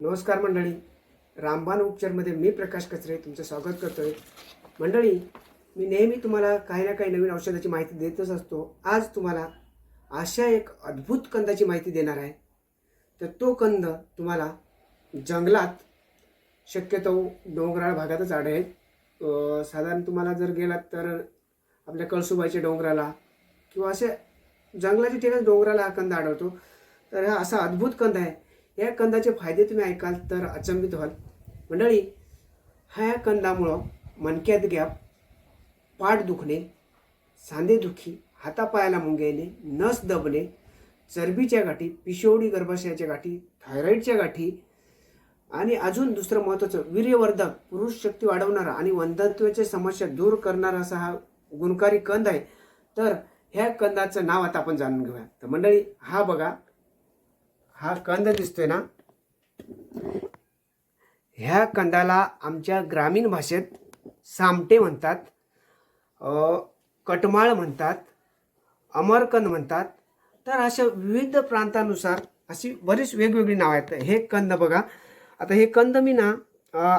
नमस्कार मंडळी. रामबाण उपचारमध्ये मी प्रकाश कचरे तुमचं स्वागत करतोय. मंडळी मी नेहमी तुम्हाला काही ना काही नवीन औषधाची माहिती देतच असतो. आज तुम्हाला अशा एक अद्भुत कंदाची माहिती देणार आहे. तर तो कंद तुम्हाला जंगलात शक्यतो डोंगराळ भागातच आढळेल. साधारण तुम्हाला जर गेलात तर आपल्या कळसुबाईच्या डोंगराला किंवा असे जंगलाच्या ठिकाणी डोंगराला हा कंद आढळतो. तर हा असा अद्भुत कंद आहे. या कंदाचे फायदे तुम्ही ऐकाल तर अचंबित व्हाल. मंडळी ह्या कंदामुळं मणक्यात गॅप पाठ दुखणे सांधेदुखी हातापायाला मुंग्या येणे नस दबणे चरबीच्या गाठी पिशोडी गर्भाशयाच्या गाठी थायरॉईडच्या गाठी आणि अजून दुसरं महत्त्वाचं वीर्यवर्धक पुरुष शक्ती वाढवणारा आणि वंधत्वाच्या समस्या दूर करणारा असा हा गुणकारी कंद आहे. तर ह्या कंदाचं नाव आता आपण जाणून घेऊया. तर मंडळी हा बघा हा कंद दिसतोय ना? ह्या कंदाला आमच्या ग्रामीण भाषेत सामटे म्हणतात कटमाळ म्हणतात अमरकंद म्हणतात. तर अशा विविध प्रांतानुसार अशी बरीच वेगवेगळी नावं आहेत. हे कंद बघा. आता हे कंद मी ना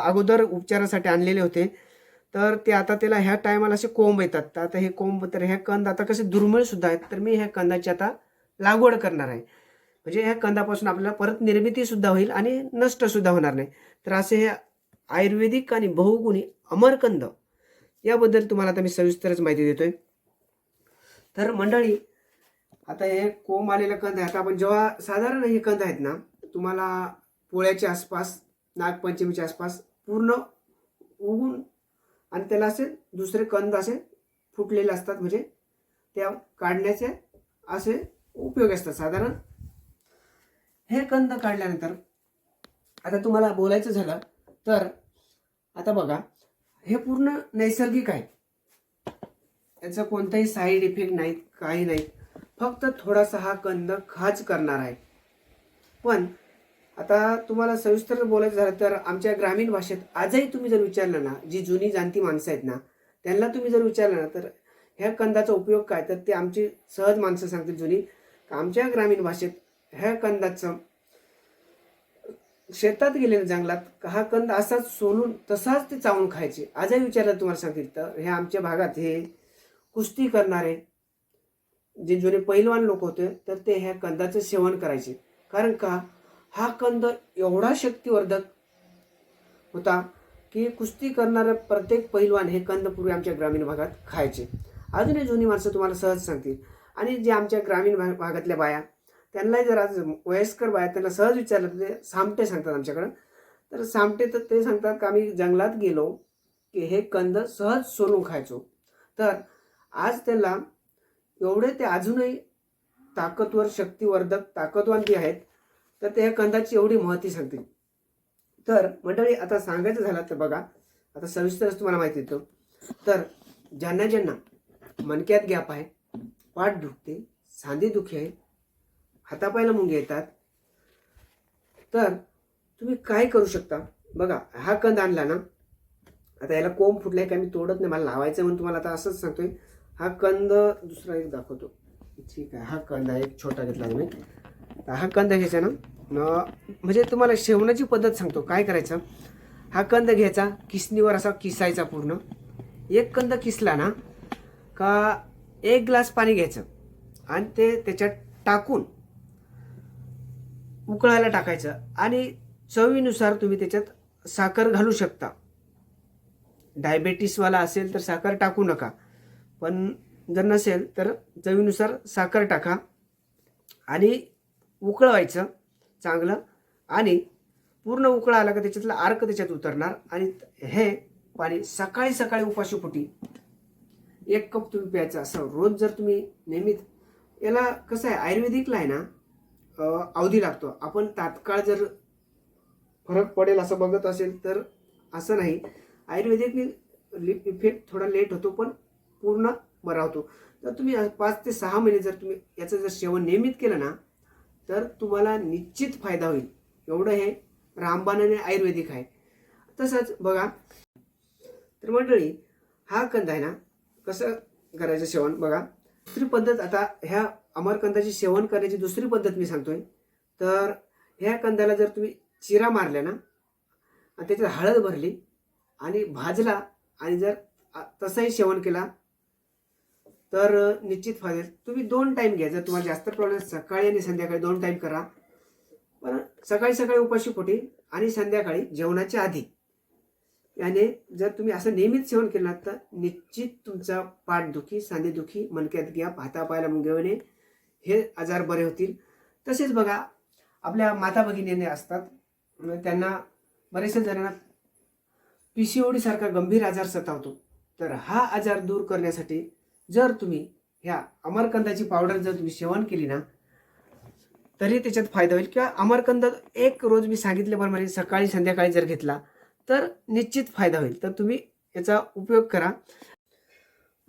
अगोदर उपचारासाठी आणलेले होते. तर ते आता त्याला ह्या टायमाला असे कोंब येतात. तर आता हे कोंब तर ह्या कंद आता कसे दुर्मिळसुद्धा आहेत. तर मी ह्या कंदाची आता लागवड करणार आहे. म्हणजे ह्या कंदापासून आपल्याला परत निर्मिती सुद्धा होईल आणि नष्ट सुद्धा होणार नाही. तर असे हे आयुर्वेदिक आणि बहुगुणी अमरकंद याबद्दल तुम्हाला आता मी सविस्तरच माहिती देतोय. तर मंडळी आता हे कोंब आलेलं कंद आहे. आता आपण जेव्हा साधारण हे कंद आहेत ना तुम्हाला पोळ्याच्या आसपास नागपंचमीच्या आसपास पूर्ण उगून आणि त्याला असे दुसरे कंद असे फुटलेले असतात. म्हणजे त्या काढण्याचे असे उपयोग असतात. साधारण हे कंद काढल्यानंतर आता तुम्हाला बोलायचं झालं तर आता बघा हे पूर्ण नैसर्गिक आहे. याचा कोणताही साईड इफेक्ट नाहीत काही नाही. फक्त थोडासा हा कंद खाज करणार आहे. पण आता तुम्हाला सविस्तर बोलायचं झालं तर आमच्या ग्रामीण भाषेत आजही तुम्ही जर विचारलं ना जी जुनी जाणती माणसं आहेत ना त्यांना तुम्ही जर विचारलं ना तर ह्या कंदाचा उपयोग काय? तर ते आमची सहज माणसं सांगतील जुनी. का आमच्या ग्रामीण भाषेत ह्या कंदाचं शेतात गेले जंगलात का हा कंद असाच सोलून तसाच ते चावून खायचे. आजही विचारलं तुम्हाला सांगतील तर हे आमच्या भागात हे कुस्ती करणारे जे जुने पैलवान लोक होते तर ते ह्या कंदाचं सेवन करायचे. कारण का? हा कंद एवढा शक्तिवर्धक होता की कुस्ती करणारे प्रत्येक पैलवान हे कंद पूर्वी आमच्या ग्रामीण भागात खायचे. अजूनही जुनी माणसं तुम्हाला सहज सांगतील. आणि जे आमच्या ग्रामीण भा भागातल्या बाया त्यांनाही जर आज वयस्कर बाया त्यांना सहज विचारलं ते सामटे सांगतात आमच्याकडं. तर सामटे तर ते सांगतात का आम्ही जंगलात गेलो की हे कंद सहज सोलून खायचो. तर आज त्याला एवढे ते अजूनही ताकदवर शक्तिवर्धक ताकदवान जे आहेत तर त्या कंदाची एवढी महती सांगतील. तर मंडळी आता सांगायचं झालं तर बघा आता सविस्तरच तुम्हाला माहिती देतो. तर ज्यांना ज्यांना मणक्यात गॅप आहे पाठ दुखते सांधी दुखी आहे हातापायला मुंगे येतात. तर तुम्ही काय करू शकता? बघा हा कंद आणला ना आता याला कोंब फुटलाय का मी तोडत नाही मला लावायचं म्हणून तुम्हाला आता असंच सांगतोय. हा कंद दुसरा एक दाखवतो. ठीक आहे हा कंद आहे एक छोटा घेतला मी हा कंद घ्यायचा ना म्हणजे तुम्हाला शेवणाची पद्धत सांगतो काय करायचं? हा कंद घ्यायचा किसणीवर असा किसायचा पूर्ण. एक कंद किसला ना का एक ग्लास पाणी घ्यायचं आणि ते त्याच्यात टाकून उकळायला टाकायचं. आणि चवीनुसार तुम्ही त्याच्यात साखर घालू शकता. डायबेटीसवाला असेल तर साखर टाकू नका. पण जर नसेल तर चवीनुसार साखर टाका. आणि उकळवायचं चांगलं. आणि पूर्ण उकळा आला का त्याच्यातला अर्क त्याच्यात उतरणार. आणि हे पाणी सकाळी सकाळी उपाशीपोटी एक कप तुम्ही प्यायचं असं. रोज जर तुम्ही नेहमीच याला कसं आहे आयुर्वेदिकला आहे ना अवधी लागतो. आपण तात्काळ जर फरक पडेल असं बघत असेल तर असं नाही. आयुर्वेदिकने इफेक्ट थोडा लेट होतो पण पूर्ण बरा होतो. तर तुम्ही पाच ते सहा महिने जर तुम्ही याचं जर सेवन नियमित केलं ना तर तुम्हाला निश्चित फायदा होईल. एवढं हे रामबाण आणि आयुर्वेदिक आहे. तसंच बघा तर मंडळी हा कंद आहे ना कसं करायचं सेवन? बघा दुसरी पद्धत आता ह्या अमरकंदाची सेवन करण्याची दुसरी पद्धत मी सांगतोय. तर ह्या कंदाला जर तुम्ही चिरा मारल्या ना आणि त्याच्यात हळद भरली आणि भाजला आणि जर तसंही सेवन केला तर निश्चित फायदा. तुम्ही दोन टाईम घ्या. जर तुम्हाला जास्त प्रॉब्लेम सकाळी आणि संध्याकाळी दोन टाईम करा. पण सकाळी सकाळी उपाशी पोटी आणि संध्याकाळी जेवणाच्या आधी. याने जर तुम्ही असं नेहमीच सेवन केलं तर निश्चित तुमचा पाठदुखी सांधेदुखी मनक्यात घ्या हातापायला मुंग्याने हे आजार बरे होतील. तसेच बघा आपल्या माता भगिनीने असतात. त्यांना बरेचशा जणांना पी सी ओ सारखा गंभीर आजार सतावतो. तर हा आजार दूर करण्यासाठी जर तुम्ही ह्या अमरकंदाची पावडर जर तुम्ही सेवन केली ना तरी त्याच्यात फायदा होईल. किंवा अमरकंद एक रोज मी सांगितल्याप्रमाणे सकाळी संध्याकाळी जर घेतला तर निश्चित फायदा होईल. तर तुम्ही याचा उपयोग करा.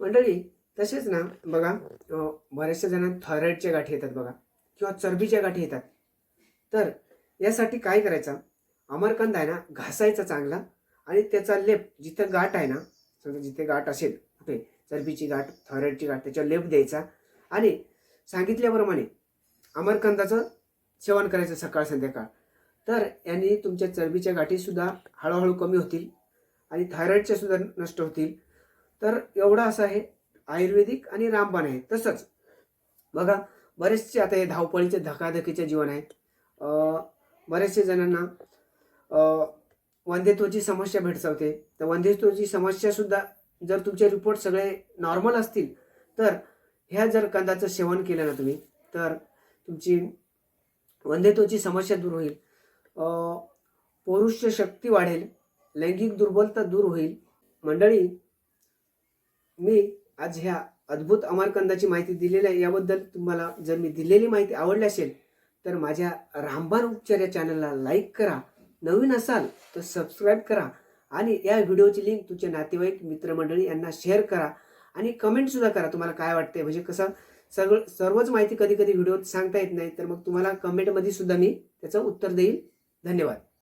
मंडळी तसेच ना बघा बऱ्याचशा जणांना थायरॉईडच्या गाठी येतात बघा. किंवा चरबीच्या गाठी येतात. तर यासाठी काय करायचं? अमरकंद आहे ना घासायचा चांगला आणि त्याचा लेप जिथं गाठ आहे ना समजा जिथे गाठ असेल कुठे चरबीची गाठ थायरॉईडची गाठ त्याच्यावर लेप द्यायचा आणि सांगितल्याप्रमाणे अमरकंदाचं सेवन करायचं सकाळ संध्याकाळ. तर यांनी तुमच्या चरबीच्या गाठीसुद्धा हळूहळू कमी होतील आणि थायरॉईडच्या सुद्धा नष्ट होतील. तर एवढा असं आहे आयुर्वेदिक आणि रामबाण आहे. तसंच बघा बरेचसे आता हे धावपळीचे धकाधकीचे जीवन आहे बरेचसे जणांना वंदेत्वची वंध्यत्वाची समस्या भेडसावते. तर वंध्यत्वाची समस्यासुद्धा जर तुमचे रिपोर्ट सगळे नॉर्मल असतील तर ह्या जर कंदाचं सेवन केलं ना तुम्ही तर तुमची वंध्यत्वाची समस्या दूर होईल. अं, पौरुष शक्ती वाढेल लैंगिक दुर्बलता दूर होईल. मंडळी मी आज ह्या अद्भुत अमरकंदाची माहिती दिलेली आहे. याबद्दल तुम्हाला जर मी दिलेली माहिती आवडली असेल तर माझ्या रामबाण उपचार या चॅनलला लाईक करा. नवीन असाल तर सबस्क्राईब करा. आणि या व्हिडिओची लिंक तुमच्या नातेवाईक मित्रमंडळी यांना शेअर करा. आणि कमेंटसुद्धा करा तुम्हाला काय वाटते म्हणजे कसं सगळं सर्वच माहिती कधी कधी व्हिडिओत सांगता येत नाही तर मग तुम्हाला कमेंटमध्ये सुद्धा मी त्याचं उत्तर देईल. धन्यवाद.